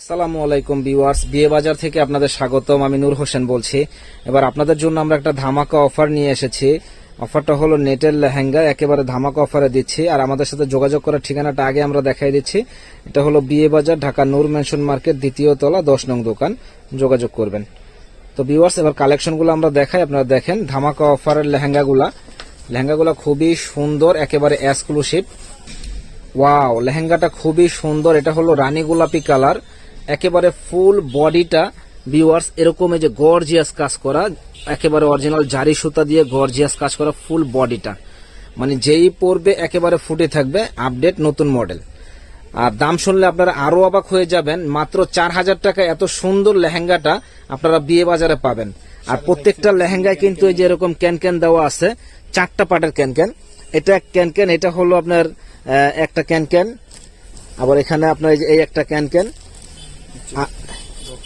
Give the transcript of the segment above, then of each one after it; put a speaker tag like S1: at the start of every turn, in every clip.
S1: আসসালামু আলাইকুম ভিউয়ার্স, বিয়ে বাজার থেকে আপনাদের স্বাগতম। আমি নূর হোসেন বলছি। এবার আপনাদের জন্য আমরা একটা ধামাকা অফার নিয়ে এসেছি। অফারটা হলো নেটের লেহেঙ্গা, একেবারে ধামাকা অফারে দিচ্ছি। আর আমাদের সাথে যোগাযোগ করার ঠিকানাটা আগে আমরা দেখাই দিচ্ছি। এটা হলো বিয়ে বাজার, ঢাকা নূর মেনশন মার্কেট, দ্বিতীয় তলা, দশ নং দোকান। যোগাযোগ করবেন। তো ভিউয়ার্স, এবার কালেকশনগুলো আমরা দেখাই। আপনারা দেখেন ধামাকা অফারের লেহেঙ্গাগুলা। লেহেঙ্গাগুলো খুবই সুন্দর, একেবারে এক্সক্লুসিভ ওয়াও, লেহেঙ্গাটা খুবই সুন্দর। এটা হলো রানী গোলাপি কালার। একেবারে ফুল বডিটা ভিউয়ার্স এরকম এই যে গর্জিয়াস কাজ করা, একেবারে অরিজিনাল জারি সুতা দিয়ে গর্জিয়াস কাজ করা ফুল বডিটা মানে যেই পরবে একেবারে ফুটে থাকবে আপডেট নতুন মডেল আর দাম শুনলে আপনারা আরও অবাক হয়ে যাবেন, মাত্র চার হাজার টাকা এত সুন্দর লেহেঙ্গাটা আপনারা বিয়ে বাজারে পাবেন। আর প্রত্যেকটা লেহেঙ্গায় কিন্তু এই যে এরকম ক্যান ক্যান দেওয়া আছে, চারটা পাটের ক্যান ক্যান এটা ক্যান ক্যান এটা হলো আপনার একটা ক্যান ক্যান আবার এখানে আপনার এই একটা ক্যান ক্যান আ-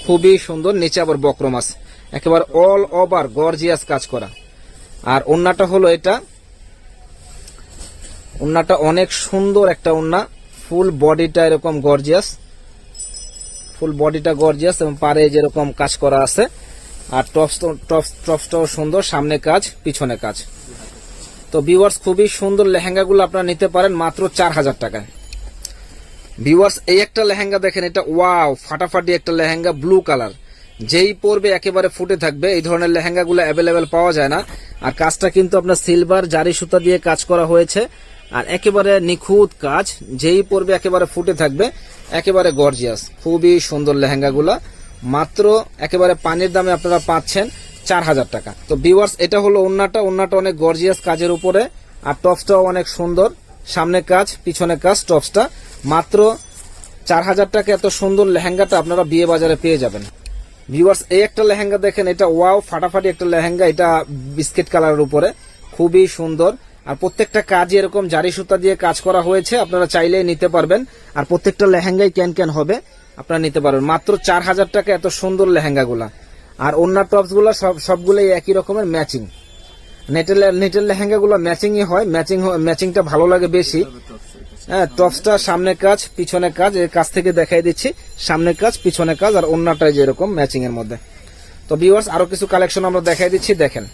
S1: খুবই সুন্দর, নিচে আবার বক্রম আছে একেবারে অল ওভার গর্জিয়াস কাজ করা। আর ওন্নাটা হলো এটা। ওন্নাটা অনেক সুন্দর একটা ওন্না ফুল বডিটা এরকম গর্জিয়াস ফুল বডিটা গর্জিয়াস এবং পারে যেরকম কাজ করা আছে। আর টপস টপসটাও সুন্দর, সামনে কাজ, পিছনে কাজ। তো ভিউয়ার্স খুবই সুন্দর লেহেঙ্গাগুলো আপনারা নিতে পারেন মাত্র চার হাজার টাকায়। ভিউয়ার্স এই একটা লেহেঙ্গা দেখেন, এটা ওয়াও ফাটাফাটি একটা লেহেঙ্গা ব্লু কালার যেই পরবে একেবারে ফুটে থাকবে, এই ধরনের লেহেঙ্গাগুলো অ্যাভেলেবেল পাওয়া যায় না। আর কাজটা কিন্তু আপনার সিলভার জারি সুতা দিয়ে কাজ করা হয়েছে। আর একেবারে নিখুঁত কাজ, যেই পরবে একেবারে ফুটে থাকবে, একেবারে গর্জিয়াস খুবই সুন্দর লেহেঙ্গাগুলা। মাত্র একেবারে পানির দামে আপনারা পাচ্ছেন চার হাজার টাকা। তো ভিউয়ার্স এটা হলো ওন্নাটা ওন্নাটা অনেক গর্জিয়াস কাজের উপরে, আর টপসটাও অনেক সুন্দর। সামনে কাজ, পিছনে কাজ, টপসটা। মাত্র চার হাজার টাকা এত সুন্দর লেহেঙ্গাটা আপনারা বিয়ে বাজারে পেয়ে যাবেন। ভিউয়ার্স, এই একটা লেহেঙ্গা দেখেন, এটা ওয়াও, ফাটাফাটি একটা লেহেঙ্গা, এটা বিস্কিট কালারের উপরে। খুবই সুন্দর। আর প্রত্যেকটা কাজই এরকম জারি সুতা দিয়ে কাজ করা হয়েছে, আপনারা চাইলেই নিতে পারবেন। আর প্রত্যেকটা লেহেঙ্গাই ক্যান ক্যান হবে, আপনারা নিতে পারবেন। মাত্র চার হাজার টাকা এত সুন্দর লেহেঙ্গাগুলা। আর অন্য টপসগুলা সব সবগুলোই একই রকমের ম্যাচিং। নেটের নেটের লেহেঙ্গা গুলো ম্যাচিংই হয়। ম্যাচিং ম্যাচিংটা ভালো লাগে বেশি। হ্যাঁ টপসটা সামনে কাজ, পিছনে কাজ, এর কাছ থেকে দেখাই দিচ্ছি। সামনে কাজ, পিছনে কাজ আর অন্যটাই যেরকম ম্যাচিং এর মধ্যে। তো ভিউয়ার্স আরও কিছু কালেকশন আমরা দেখাই দিচ্ছি, দেখেন।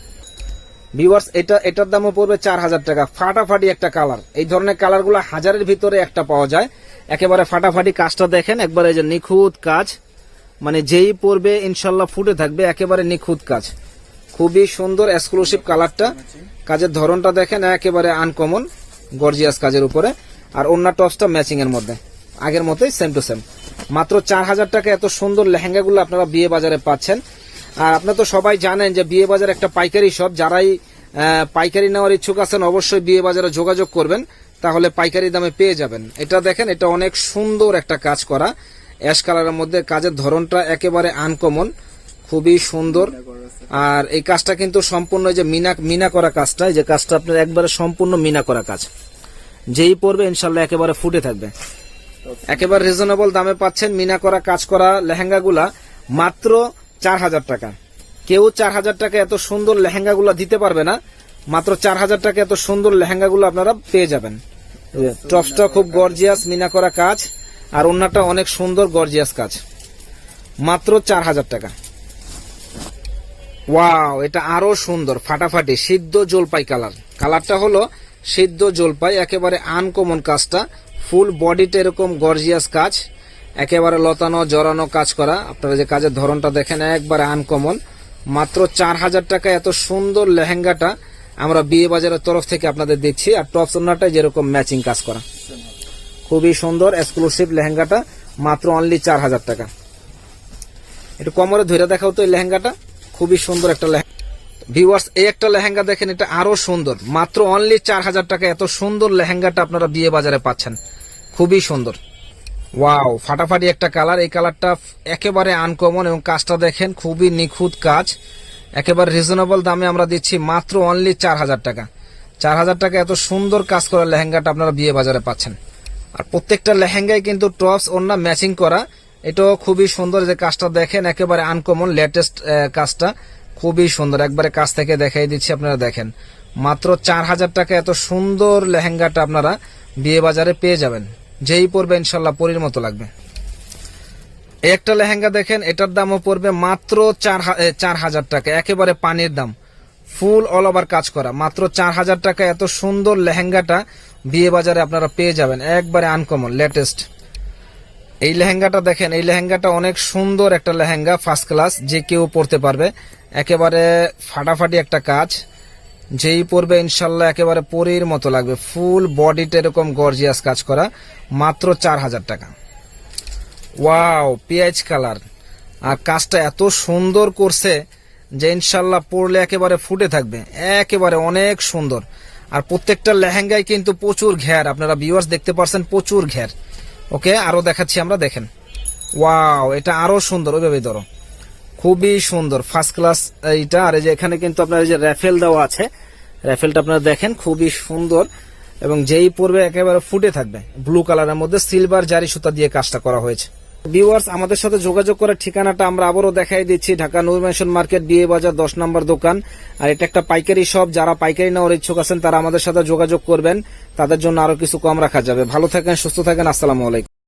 S1: ভিউয়ার্স এটা, এটার দামও পড়বে চার হাজার টাকা। ফাটাফাটি একটা কালার এই ধরনের কালারগুলো হাজারের ভিতরে একটা পাওয়া যায়। একেবারে ফাটাফাটি কাজটা দেখেন, একবারে এই যে নিখুঁত কাজ। মানে যেই পড়বে, ইনশাল্লাহ ফুটে থাকবে, একেবারে নিখুঁত কাজ। খুবই সুন্দর এক্সক্লুসিভ কালারটা কাজের ধরনটা দেখেন, একেবারে আনকমন গর্জিয়াস কাজের উপরে। আর অন্য টপসটা ম্যাচিং এর মধ্যে। আগের মতোই সেম টু সেম মাত্র চার হাজার টাকা এত সুন্দর লেহেঙ্গাগুলো আপনারা বিয়ে বাজারে পাচ্ছেন। আর আপনারা তো সবাই জানেন যে বিয়ে বাজার একটা পাইকারি শপ যারাই পাইকারি নেওয়ার ইচ্ছুক আছেন অবশ্যই বিয়ে বাজারে যোগাযোগ করবেন। তাহলে পাইকারি দামে পেয়ে যাবেন। এটা দেখেন, এটা অনেক সুন্দর একটা কাজ করা। অ্যাশ কালারের মধ্যে কাজের ধরনটা একেবারে আনকমন খুবই সুন্দর। আর এই কাজটা কিন্তু সম্পূর্ণ যে মিনা মিনা করা কাজটা এই যে কাজটা আপনার একবারে সম্পূর্ণ মিনা করা কাজ। যেই পড়বে ইনশাল্লাহ একেবারে ফুটে থাকবে। একেবারে রিজনেবল দামে পাচ্ছেন মিনা করা কাজ করা লেহেঙ্গাগুলা মাত্র চার হাজার টাকা। কেউ চার হাজার টাকা এত সুন্দর লেহেঙ্গাগুলা দিতে পারবে না মাত্র চার হাজার টাকা এত সুন্দর লেহেঙ্গাগুলো আপনারা পেয়ে যাবেন। টপসটা খুব গর্জিয়াস মিনা করা কাজ আর অন্যটা অনেক সুন্দর গর্জিয়াস কাজ। মাত্র চার হাজার টাকা। ওয়াও এটা আরও সুন্দর, ফাটাফাটি, সিদ্ধ জলপাই কালার কালারটা হলো সিদ্ধ জলপাই, একেবারে আনকমন কাজটা। ফুল বডিতে এরকম গর্জিয়াস কাজ, একেবারে লতানো, জড়ানো কাজ করা। আপনারা যে কাজের ধরনটা দেখেন, একবারে আনকমন মাত্র চার হাজার টাকা এত সুন্দর লেহেঙ্গাটা আমরা বিয়ে বাজারের তরফ থেকে আপনাদের দিচ্ছি, আর টপস ওনাটাই যেরকম ম্যাচিং কাজ করা। খুবই সুন্দর এক্সক্লুসিভ লেহেঙ্গাটা, মাত্র অনলি চার হাজার টাকা। একটু কমরে ধরে দেখাও তো এই লেহেঙ্গাটা। খুবই সুন্দর একটা লেহেঙ্গা ভিউয়ার্স এই একটা লেহেঙ্গা দেখেন, এটা আরও সুন্দর। মাত্র অনলি চার হাজার টাকা, এত সুন্দর লেহেঙ্গাটা আপনারা বিয়ে বাজারে পাচ্ছেন। খুবই সুন্দর। ওয়াও ফাটাফাটি একটা কালার। এই কালারটা একেবারে আনকমন এবং কাজটা দেখেন, খুবই নিখুঁত কাজ। একেবারে রিজনেবল দামে আমরা দিচ্ছি মাত্র অনলি চার হাজার টাকা। চার হাজার টাকা এত সুন্দর কাজ করা লেহেঙ্গাটা আপনারা বিয়ে বাজারে পাচ্ছেন। আর প্রত্যেকটা লেহেঙ্গায় কিন্তু টপস ওনা ম্যাচিং করা। এটাও খুবই সুন্দর যে কাজটা দেখেন, একেবারে আনকমন লেটেস্ট কাজটা। খুবই সুন্দর, একবারে কাজ থেকে দেখাই দিচ্ছি, আপনারা দেখেন। মাত্র চার হাজার টাকা, এত সুন্দর লেহেঙ্গাটা আপনারা বিয়ে বাজারে পেয়ে যাবেন। যেই পরবে ইনশাল্লাহ পরির মতো লাগবে। একটা লেহেঙ্গা দেখেন, এটার দামও পড়বে মাত্র চার চার হাজার টাকা, একেবারে পানির দাম। ফুল অল ওভার কাজ করা। মাত্র চার হাজার টাকা, এত সুন্দর লেহেঙ্গাটা বিয়ে বাজারে আপনারা পেয়ে যাবেন। একবারে আনকমন লেটেস্ট এই লেহেঙ্গাটা দেখেন, এই লেহেঙ্গাটা অনেক সুন্দর একটা লেহেঙ্গা ফার্স্ট ক্লাস যে কেউ পরতে পারবে। একেবারে ফাটাফাটি একটা কাজ। যেই পরবে ইনশাল্লাহ একেবারে পরীর মতো লাগবে। ফুল বডিটা এরকম গর্জিয়াস কাজ করা, মাত্র চার হাজার টাকা। ওয়াও পেঁয়াজ কালার। আর কাজটা এত সুন্দর করছে যে ইনশাল্লাহ পরলে একেবারে ফুটে থাকবে। একেবারে অনেক সুন্দর। আর প্রত্যেকটা লেহেঙ্গায় কিন্তু প্রচুর ঘের। আপনারা ভিউয়ার্স দেখতে পারছেন প্রচুর ঘের। ওকে, আরও দেখাচ্ছি আমরা, দেখেন। ওয়াও, এটা আরও সুন্দর ওইভাবে ধরো। খুবই সুন্দর ফার্স্ট ক্লাস এইটা। আর এই যে এখানে কিন্তু আপনার এই যে র্যাফেল দেওয়া আছে র্যাফেলটা আপনারা দেখেন, খুবই সুন্দর। এবং যেই পড়বে একেবারে ফুটে থাকবে। ব্লু কালারের মধ্যে সিলভার জারি সুতা দিয়ে কাজটা করা হয়েছে। ভিউয়ার্স আমাদের সাথে যোগাযোগ করার ঠিকানাটা আমরা আবারও দেখাই দিচ্ছি। ঢাকা নূর মেশন মার্কেট বিয়ে বাজার দশ নম্বর দোকান। আর এটা একটা পাইকারি শপ, যারা পাইকারি নেওয়ার ইচ্ছুক আছেন, তারা আমাদের সাথে যোগাযোগ করবেন। তাদের জন্য আরও কিছু কম রাখা যাবে। ভালো থাকেন, সুস্থ থাকেন, আসসালামু আলাইকুম।